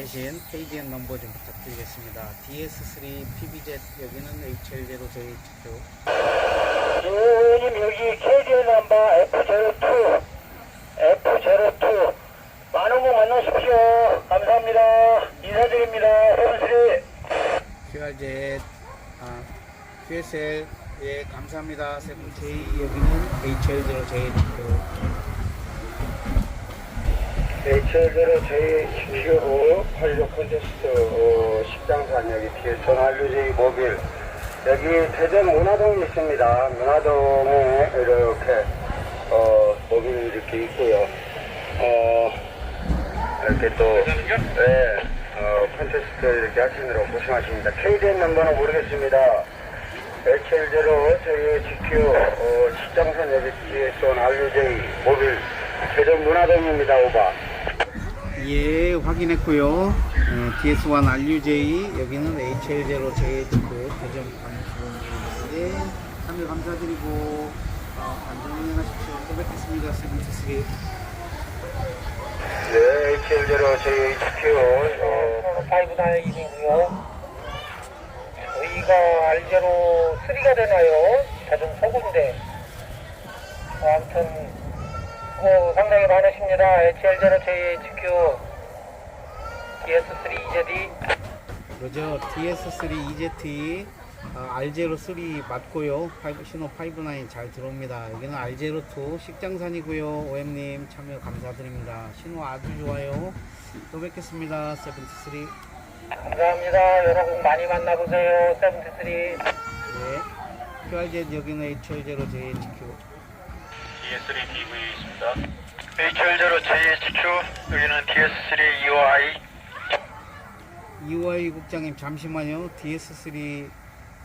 계신 KDN 넘버 좀 부탁드리겠습니다. DS3 PBZ 여기는 HL0JHQ 주님 여기 KDN 넘버 F02 F02 많은 분 만나십시오. 감사합니다. 인사드립니다. 세븐스리. QRZ 아, QSL 예 감사합니다. 세븐J 여기는 HL0JHQ H0 JHQ 활력 콘테스트 어, 여기 뒤에 전환류제이 모빌. 여기 대전 문화동에 있습니다. 문화동에 이렇게 어, 모빌이 이렇게 있고요. 어, 이렇게 또 네, 어, 콘테스트 이렇게 하시느라 고생하십니다. KDN 넘버는 모르겠습니다. HL0 JHQ 어, 식당산 여기 뒤에 전환류제이 모빌. 대전 문화동입니다 오바 예 확인했고요. 어, DS1 RUJ 여기는 HL0JHQ 대전 예 참여 감사드리고 어, 안전운행 하십시오. 또 뵙겠습니다. 세븐투스리 네, HL0 JHQ, 어, 5다이이고요 저희가 알제로 3가 되나요? 자좀 서구인데. 어, 아무튼, 뭐, 상당히 많으십니다. HL0 JHQ, DS3 EZD. 그죠 DS3 EZE 어, R03 맞고요. 파이브- 신호 59잘 들어옵니다. 여기는 R02 식장산이고요. OM님 참여 감사드립니다. 신호 아주 좋아요. 또 뵙겠습니다. 세븐투스리 감사합니다. 여러분 많이 만나보세요. 73. 네. QRZ 여기는 HL0JHQ DS3 DV 있습니다. HL0 JHQ 여기는 DS3 EOI EY 국장님 잠시만요. DS3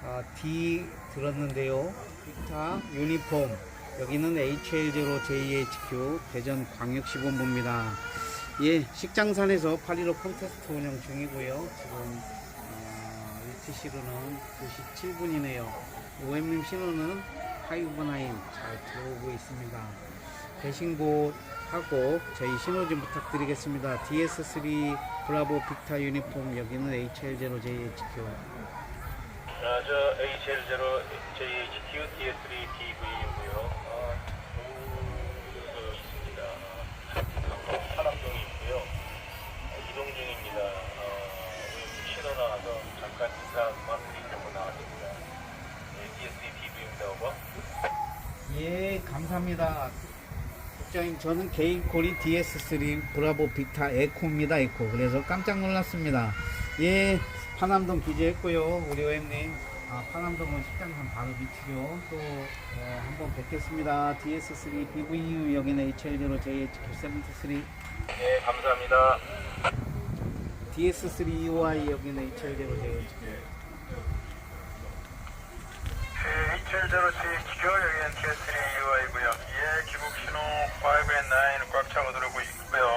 아, D 들었는데요. 빅타 유니폼 여기는 HL0JHQ 대전 광역시본부입니다. 예, 식장산에서 8.15 콘테스트 운영 중이고요. 지금 어, UTC로는 2시 7분이네요. OM님 신호는 하이브나인 잘 들어오고 있습니다. 대신고 하고 저희 신호 좀 부탁드리겠습니다. DS3 브라보 빅타 유니폼 여기는 HL0JHQ 자, 저 HL0 JHQ DS3 DV이고요. 아, 그 있습니다만 드리려고 나왔습니다. 네, DS3 DV입니다. 오버. 예 감사합니다. 국장님 저는 개인콜이 DS3 브라보 빅타 에코입니다 에코. 그래서 깜짝 놀랐습니다. 예 파남동 기재했고요 우리 OM님. 아, 파남동은 식장산 바로 밑이죠. 또 어, 한번 뵙겠습니다. DS3 BVU 여기는 HL0JHQ73 네, 감사합니다. DS3 EY 여기는 쉘제로시 기결 여기는 TS3UI고요. 예, 기복 신호 5 and 9 꽉 차고 들어오고 있고요.